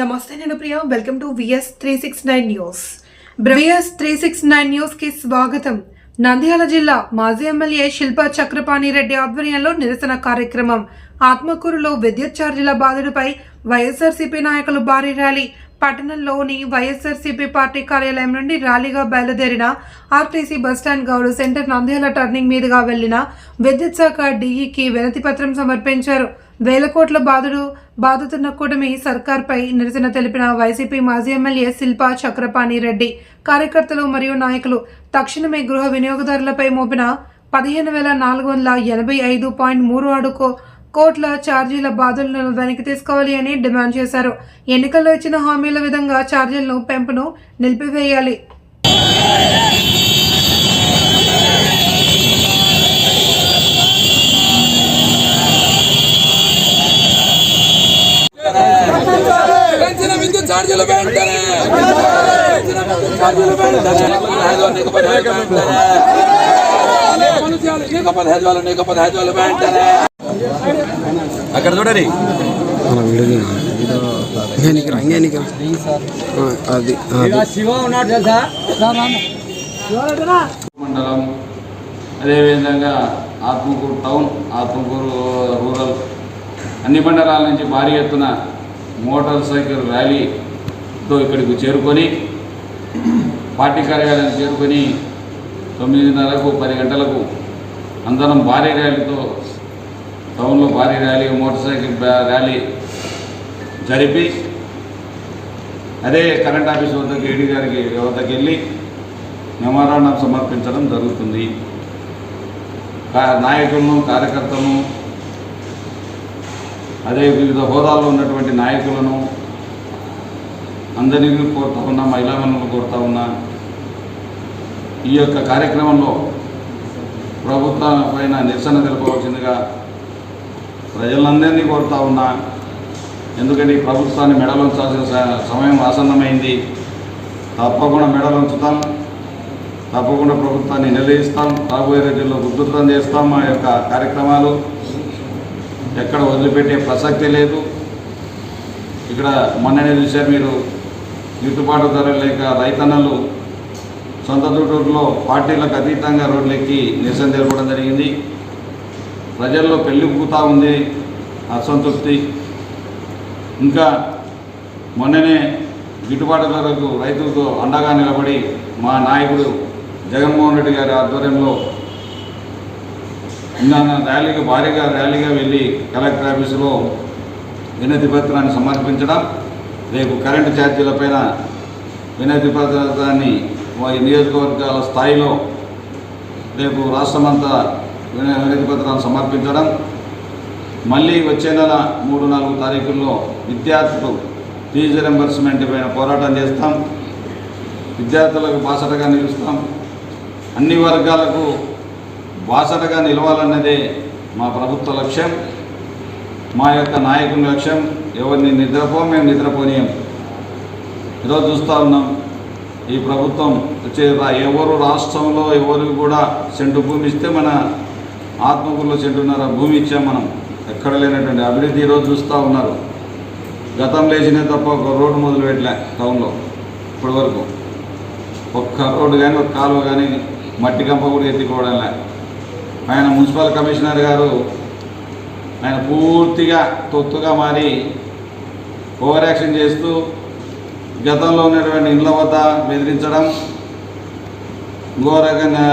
నమస్తే నేను Priya. Welcome to VS three six nine news VS three six nine న్యూస్కి స్వాగతం. నంద్యాల జిల్లా మాజీ ఎమ్మెల్యే శిల్ప చక్రపాణి రెడ్డి ఆధ్వర్యంలో నిరసన కార్యక్రమం. ఆత్మకూరులో విద్యుత్ ఛార్జీల బాధలపై వైఎస్ఆర్సీపీ నాయకులు భారీ ర్యాలీ. పట్టణంలోని వైఎస్ఆర్సీపీ పార్టీ కార్యాలయం నుండి ర్యాలీగా బయలుదేరిన RTC bus stand Goud center Nandyal turning మీదుగా వెళ్ళిన విద్యుత్ శాఖ డీఈకి వినతి పత్రం సమర్పించారు. వేల కోట్ల బాధుడు బాధతున్న కూటమి సర్కార్పై నిరసన తెలిపిన వైసీపీ మాజీ ఎమ్మెల్యే శిల్పా చక్రపాణి రెడ్డి కార్యకర్తలు మరియు నాయకులు తక్షణమే గృహ వినియోగదారులపై మోపిన పదిహేను వేల నాలుగు వందల ఎనభై ఐదు పాయింట్ మూడు ఆరు కోట్ల ఛార్జీల బాధలను వెనక్కి తీసుకోవాలి అని డిమాండ్ చేశారు. ఎన్నికల్లో ఇచ్చిన హామీల విధంగా ఛార్జీలను పెంపును నిలిపివేయాలి. వెంటనే అక్కడ చూడండి. అది అది. మండలం అదేవిధంగా ఆత్మకూరు టౌన్ ఆత్మకూరు రూరల్ అన్ని మండలాల నుంచి భారీ ఎత్తున మోటార్ సైకిల్ ర్యాలీతో ఇక్కడికి చేరుకొని పార్టీ కార్యాలయం చేరుకొని తొమ్మిదిన్నరకు పది గంటలకు అందరం భారీ ర్యాలీతో టౌన్లో భారీ ర్యాలీ మోటార్ సైకిల్ ర్యాలీ జరిపి అదే కరెంట్ ఆఫీస్ వద్దకు ఏడీ గారికి వద్దకు వెళ్ళి మెమోరాండం సమర్పించడం జరుగుతుంది. నాయకులను కార్యకర్తలను అదే వివిధ హోదాల్లో ఉన్నటువంటి నాయకులను అందరినీ కోరుతా ఉన్నా మహిళలను కోరుతా ఉన్నా ఈ యొక్క కార్యక్రమంలో ప్రభుత్వం నిరసన తెలుపవలసిందిగా ప్రజలందరినీ కోరుతా ఉన్నా. ఎందుకంటే ఈ ప్రభుత్వాన్ని మెడలు ఉంచాల్సిన సమయం ఆసన్నమైంది. తప్పకుండా మెడలు ఉంచుతాం. తప్పకుండా ప్రభుత్వాన్ని నిలదీస్తాం రాబోయే రోజుల్లో ఉధృతం చేస్తాం మా యొక్క కార్యక్రమాలు. ఎక్కడ వదిలిపెట్టే ప్రసక్తి లేదు. ఇక్కడ మొన్ననే చూశారు మీరు గిట్టుబాటు ధర లేక రైతన్నలు సొంత దుట్టూరులో పార్టీలకు అతీతంగా రోడ్లెక్కి నిరసన తెలపడం జరిగింది. ప్రజల్లో పెళ్ళి పూతా ఉంది అసంతృప్తి. ఇంకా మొన్ననే గిట్టుబాటు ధరకు రైతులతో అండగా నిలబడి మా నాయకుడు జగన్మోహన్ రెడ్డి గారి ఆధ్వర్యంలో నిన్న ర్యాలీగా భారీగా ర్యాలీగా వెళ్ళి కలెక్టర్ ఆఫీసులో వినతి పత్రాన్ని సమర్పించడం రేపు కరెంటు ఛార్జీలపైన వినతి పత్రాన్ని వారి నియోజకవర్గాల స్థాయిలో రేపు రాష్ట్రమంతా వినతి పత్రాన్ని సమర్పించడం మళ్ళీ వచ్చే నెల మూడు నాలుగు తారీఖుల్లో విద్యార్థులు ఫీజు రింబర్స్మెంట్ పైన పోరాటం చేస్తాం విద్యార్థులకు బాసటగా నిలుస్తాం అన్ని వర్గాలకు బాసటగా నిలవాలన్నదే మా ప్రభుత్వ లక్ష్యం. మా యొక్క నాయకుని లక్ష్యం. ఎవరిని నిద్రపో మేము నిద్రపోనీయం. ఈరోజు చూస్తూ ఉన్నాం ఈ ప్రభుత్వం వచ్చే ఎవరు రాష్ట్రంలో ఎవరు కూడా సెంటు భూమి ఇస్తే మన ఆత్మకూరులో సెంటున్నర? భూమి ఇచ్చాం మనం. ఎక్కడ లేనటువంటి అభివృద్ధి ఈరోజు చూస్తూ ఉన్నారు. గతం లేచినే తప్ప ఒక రోడ్డు మొదలు పెట్టలే టౌన్లో ఇప్పటి వరకు. ఒక్క రోడ్డు కానీ ఒక కాలువ కానీ మట్టి కంప కూడా ఎత్తికోవడంలే ఆయన మున్సిపల్ కమిషనర్ గారు ఆయన పూర్తిగా తొత్తుగా మారి ఓవర్ యాక్షన్ చేస్తూ గతంలో ఉన్నటువంటి ఇండ్ల వద్ద బెదిరించడం ఘోరకంగా